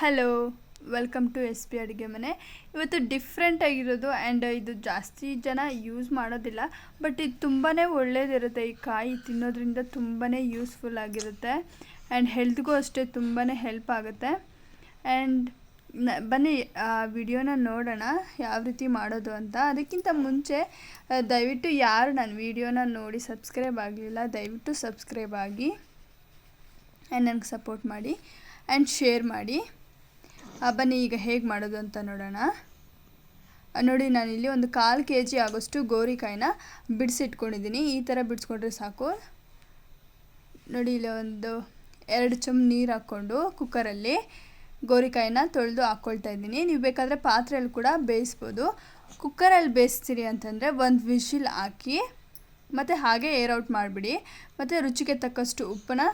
Hello welcome to S P ಅಡುಗೆ ಮನೆ ಇವತ್ತು ಡಿಫ್ರೆಂಟ್ ಆಗಿರೋದು ಆ್ಯಂಡ್ ಇದು ಜಾಸ್ತಿ ಜನ ಯೂಸ್ ಮಾಡೋದಿಲ್ಲ ಬಟ್ ಇದು ತುಂಬಾ ಒಳ್ಳೇದಿರುತ್ತೆ ಈ ಕಾಯಿ ತಿನ್ನೋದ್ರಿಂದ ತುಂಬಾ ಯೂಸ್ಫುಲ್ ಆಗಿರುತ್ತೆ ಆ್ಯಂಡ್ ಹೆಲ್ತ್ಗೂ ಅಷ್ಟೇ ತುಂಬಾ ಹೆಲ್ಪ್ ಆಗುತ್ತೆ. ಆ್ಯಂಡ್ ಬನ್ನಿ, ಆ ವಿಡಿಯೋನ ನೋಡೋಣ, ಯಾವ ರೀತಿ ಮಾಡೋದು ಅಂತ. ಅದಕ್ಕಿಂತ ಮುಂಚೆ ದಯವಿಟ್ಟು ಯಾರು ನನ್ನ ವಿಡಿಯೋನ ನೋಡಿ ಸಬ್ಸ್ಕ್ರೈಬ್ ಆಗಲಿಲ್ಲ, ದಯವಿಟ್ಟು ಸಬ್ಸ್ಕ್ರೈಬ್ ಆಗಿ ಆ್ಯಂಡ್ ನನಗೆ ಸಪೋರ್ಟ್ ಮಾಡಿ ಆ್ಯಂಡ್ ಶೇರ್ ಮಾಡಿ. ಬನ್ನಿ ಈಗ ಹೇಗೆ ಮಾಡೋದು ಅಂತ ನೋಡೋಣ. ನೋಡಿ ನೋಡಿ ನಾನಿಲ್ಲಿ ಒಂದು ಕಾಲು ಕೆ ಜಿ ಆಗೋಷ್ಟು ಗೋರಿಕಾಯಿನ ಬಿಡಿಸಿಟ್ಕೊಂಡಿದ್ದೀನಿ. ಈ ಥರ ಬಿಡಿಸ್ಕೊಂಡ್ರೆ ಸಾಕು. ನೋಡಿ, ಇಲ್ಲಿ ಒಂದು ಎರಡು ಚಮ್ ನೀರು ಹಾಕ್ಕೊಂಡು ಕುಕ್ಕರಲ್ಲಿ ಗೋರಿಕಾಯಿನ ತೊಳೆದು ಹಾಕ್ಕೊಳ್ತಾ ಇದ್ದೀನಿ. ನೀವು ಬೇಕಾದರೆ ಪಾತ್ರೆಯಲ್ಲಿ ಕೂಡ ಬೇಯಿಸ್ಬೋದು. ಕುಕ್ಕರಲ್ಲಿ ಬೇಯಿಸ್ತೀರಿ ಅಂತಂದರೆ ಒಂದು ವಿಶಿಲ್ ಹಾಕಿ ಮತ್ತು ಹಾಗೆ ಏರ್ ಔಟ್ ಮಾಡಿಬಿಡಿ. ಮತ್ತು ರುಚಿಗೆ ತಕ್ಕಷ್ಟು ಉಪ್ಪನ್ನ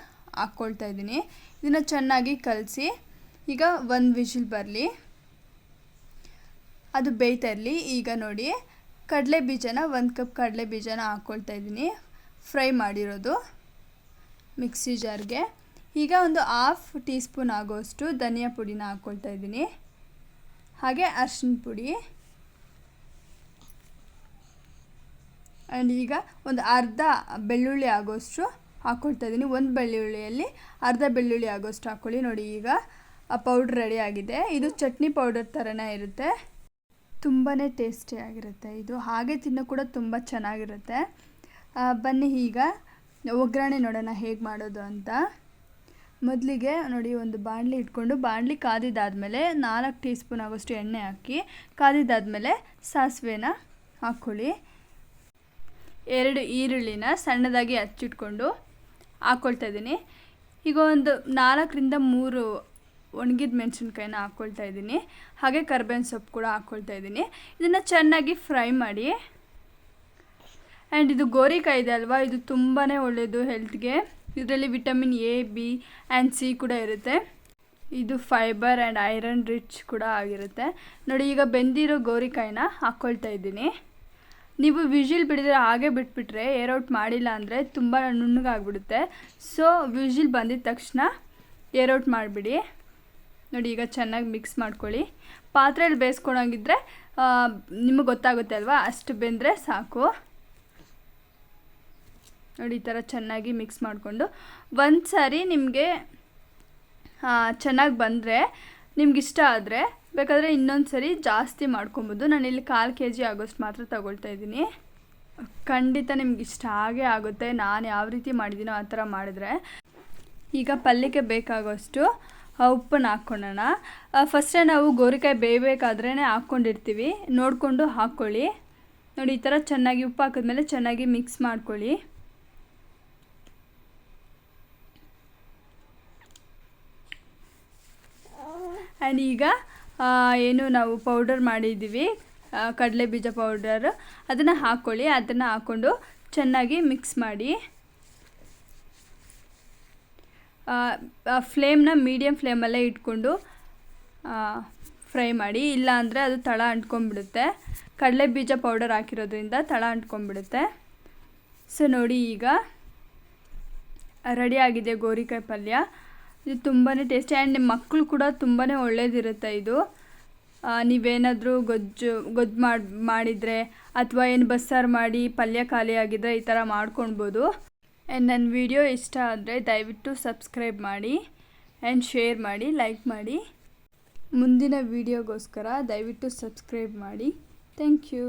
ಹಾಕ್ಕೊಳ್ತಾ ಇದ್ದೀನಿ. ಇದನ್ನು ಚೆನ್ನಾಗಿ ಕಲಸಿ ಈಗ ಒಂದು ವಿಷಲ್ ಬರಲಿ. ಅದು ಬೇಯ್ತಾ ಇರಲಿ. ಈಗ ನೋಡಿ, ಕಡಲೆ ಬೀಜನ ಒಂದು ಕಪ್ ಕಡಲೆ ಬೀಜನ ಹಾಕ್ಕೊಳ್ತಾ ಇದ್ದೀನಿ. ಫ್ರೈ ಮಾಡಿರೋದು ಮಿಕ್ಸಿ ಜಾರ್ಗೆ ಈಗ ಒಂದು ಹಾಫ್ ಟೀ ಸ್ಪೂನ್ ಆಗೋಷ್ಟು ಧನಿಯಾ ಪುಡಿನ ಹಾಕ್ಕೊಳ್ತಾ ಇದ್ದೀನಿ. ಹಾಗೆ ಅರ್ಶಿನ ಪುಡಿ. ಆ್ಯಂಡ್ ಈಗ ಒಂದು ಅರ್ಧ ಬೆಳ್ಳುಳ್ಳಿ ಆಗೋಷ್ಟು ಹಾಕ್ಕೊಳ್ತಾ ಇದ್ದೀನಿ. ಒಂದು ಬೆಳ್ಳುಳ್ಳಿಯಲ್ಲಿ ಅರ್ಧ ಬೆಳ್ಳುಳ್ಳಿ ಆಗೋಷ್ಟು ಹಾಕ್ಕೊಳ್ಳಿ ನೋಡಿ ಈಗ ಆ ಪೌಡ್ರ್ ರೆಡಿ ಆಗಿದೆ. ಇದು ಚಟ್ನಿ ಪೌಡರ್ ಥರನೇ ಇರುತ್ತೆ. ತುಂಬಾ ಟೇಸ್ಟಿಯಾಗಿರುತ್ತೆ ಇದು. ಹಾಗೆ ತಿನ್ನೋ ಕೂಡ ತುಂಬ ಚೆನ್ನಾಗಿರುತ್ತೆ. ಬನ್ನಿ ಈಗ ಒಗ್ಗರಣೆ ನೋಡೋಣ ಹೇಗೆ ಮಾಡೋದು ಅಂತ. ಮೊದಲಿಗೆ ನೋಡಿ ಒಂದು ಬಾಣಲಿ ಇಟ್ಕೊಂಡು, ಬಾಣಲಿ ಕಾದಿದ್ದಾದಮೇಲೆ ನಾಲ್ಕು ಟೀ ಸ್ಪೂನ್ ಆಗೋಷ್ಟು ಎಣ್ಣೆ ಹಾಕಿ, ಕಾದಿದ್ದಾದಮೇಲೆ ಸಾಸಿವೆನ ಹಾಕ್ಕೊಳ್ಳಿ ಎರಡು ಈರುಳ್ಳಿನ ಸಣ್ಣದಾಗಿ ಹಚ್ಚಿಟ್ಕೊಂಡು ಹಾಕ್ಕೊಳ್ತಾ ಇದ್ದೀನಿ. ಈಗ ಒಂದು ನಾಲ್ಕರಿಂದ ಮೂರು ಒಣಗಿದ ಮೆಣಸಿನ್ಕಾಯಿನ ಹಾಕ್ಕೊಳ್ತಾ ಇದ್ದೀನಿ. ಹಾಗೆ ಕರ್ಬೇವಿನ ಸೊಪ್ಪು ಕೂಡ ಹಾಕ್ಕೊಳ್ತಾ ಇದ್ದೀನಿ. ಇದನ್ನು ಚೆನ್ನಾಗಿ ಫ್ರೈ ಮಾಡಿ. ಆ್ಯಂಡ್ ಇದು ಗೋರಿಕಾಯಿ ಇದೆ ಅಲ್ವಾ? ಇದು ತುಂಬಾ ಒಳ್ಳೆಯದು ಹೆಲ್ತ್ಗೆ. ಇದರಲ್ಲಿ vitamin A, B and C ಕೂಡ ಇರುತ್ತೆ. ಇದು ಫೈಬರ್ ಆ್ಯಂಡ್ ಐರನ್ ರಿಚ್ ಕೂಡ ಆಗಿರುತ್ತೆ. ನೋಡಿ, ಈಗ ಬೆಂದಿರೋ ಗೋರಿಕಾಯಿನ ಹಾಕ್ಕೊಳ್ತಾ ಇದ್ದೀನಿ. ನೀವು ವಿಜಿಲ್ ಬಿಡಿದ್ರೆ ಹಾಗೆ ಬಿಟ್ಬಿಟ್ರೆ ಏರ್ ಔಟ್ ಮಾಡಿಲ್ಲ ಅಂದರೆ ತುಂಬ ನುಣ್ಣಗಾಗ್ಬಿಡುತ್ತೆ. ಸೊ ವಿಜಿಲ್ ಬಂದಿದ ತಕ್ಷಣ ಏರ್ ಔಟ್ ಮಾಡಿಬಿಡಿ. ನೋಡಿ, ಈಗ ಚೆನ್ನಾಗಿ ಮಿಕ್ಸ್ ಮಾಡ್ಕೊಳ್ಳಿ. ಪಾತ್ರೆಯಲ್ಲಿ ಬೇಯಿಸ್ಕೊಳಂಗಿದ್ರೆ ನಿಮಗೆ ಗೊತ್ತಾಗುತ್ತೆ ಅಲ್ವಾ? ಅಷ್ಟು ಬೆಂದರೆ ಸಾಕು. ನೋಡಿ, ಈ ಥರ ಚೆನ್ನಾಗಿ ಮಿಕ್ಸ್ ಮಾಡಿಕೊಂಡು. ಒಂದು ಸಾರಿ ನಿಮಗೆ ಚೆನ್ನಾಗಿ ಬಂದರೆ, ನಿಮ್ಗೆ ಇಷ್ಟ ಆದರೆ, ಬೇಕಾದರೆ ಇನ್ನೊಂದು ಸರಿ ಜಾಸ್ತಿ ಮಾಡ್ಕೊಬೋದು. ಇಲ್ಲಿ ಕಾಲು ಕೆ ಜಿ ಆಗೋಷ್ಟು ಮಾತ್ರ ತಗೊಳ್ತಾ ಇದ್ದೀನಿ. ಖಂಡಿತ ನಿಮ್ಗೆ ಇಷ್ಟ ಆಗೇ ಆಗುತ್ತೆ. ನಾನು ಯಾವ ರೀತಿ ಮಾಡಿದ್ದೀನೋ ಆ ಥರ ಮಾಡಿದ್ರೆ. ಈಗ ಪಲ್ಯಕ್ಕೆ ಬೇಕಾಗೋಷ್ಟು ಉಪ್ಪನ್ನು ಹಾಕ್ಕೊಳ್ಳೋಣ. ಫಸ್ಟೇ ನಾವು ಗೋರಿಕಾಯಿ ಬೇಯಬೇಕಾದ್ರೇ ಹಾಕ್ಕೊಂಡಿರ್ತೀವಿ. ನೋಡಿಕೊಂಡು ಹಾಕ್ಕೊಳ್ಳಿ. ನೋಡಿ, ಈ ಥರ ಚೆನ್ನಾಗಿ ಉಪ್ಪು ಹಾಕಿದ್ಮೇಲೆ ಚೆನ್ನಾಗಿ ಮಿಕ್ಸ್ ಮಾಡ್ಕೊಳ್ಳಿ. ಆ್ಯಂಡ್ ಈಗ ಏನು ನಾವು ಪೌಡರ್ ಮಾಡಿದ್ದೀವಿ. ಕಡಲೆ ಬೀಜ ಪೌಡರ್ ಅದನ್ನು ಹಾಕ್ಕೊಳ್ಳಿ. ಅದನ್ನು ಹಾಕ್ಕೊಂಡು ಚೆನ್ನಾಗಿ ಮಿಕ್ಸ್ ಮಾಡಿ. ಫ್ಲೇಮ್ನ ಮೀಡಿಯಮ್ ಫ್ಲೇಮಲ್ಲೇ ಇಟ್ಕೊಂಡು ಫ್ರೈ ಮಾಡಿ, ಇಲ್ಲ ಅಂದರೆ ಅದು ತಳ ಅಂಟ್ಕೊಂಡ್ಬಿಡುತ್ತೆ. ಕಡಲೆ ಬೀಜ ಪೌಡರ್ ಹಾಕಿರೋದ್ರಿಂದ ತಳ ಅಂಟ್ಕೊಂಡ್ಬಿಡುತ್ತೆ. ಸೊ ನೋಡಿ ಈಗ ರೆಡಿ ಆಗಿದೆ ಗೋರಿಕಾಯಿ ಪಲ್ಯ. ಇದು ತುಂಬಾ ಟೇಸ್ಟಿ. ಆ್ಯಂಡ್ ನಿಮ್ಮ ಮಕ್ಕಳು ಕೂಡ ತುಂಬಾ ಒಳ್ಳೇದಿರುತ್ತೆ ಇದು. ನೀವೇನಾದರೂ ಗೊಜ್ಜು ಗೊಜ್ಜು ಮಾಡಿ, ಮಾಡಿದರೆ ಅಥವಾ ಏನು ಬಸ್ಸಾರು ಮಾಡಿ ಪಲ್ಯ ಖಾಲಿ ಆಗಿದ್ದರೆ ಈ ಥರ ಮಾಡ್ಕೊಳ್ಬೋದು. ಆ್ಯಂಡ್ ನನ್ನ ವಿಡಿಯೋ ಇಷ್ಟ ಆದರೆ ದಯವಿಟ್ಟು ಸಬ್ಸ್ಕ್ರೈಬ್ ಮಾಡಿ ಆ್ಯಂಡ್ ಶೇರ್ ಮಾಡಿ ಲೈಕ್ ಮಾಡಿ. ಮುಂದಿನ ವೀಡಿಯೋಗೋಸ್ಕರ ದಯವಿಟ್ಟು ಸಬ್ಸ್ಕ್ರೈಬ್ ಮಾಡಿ. Thank you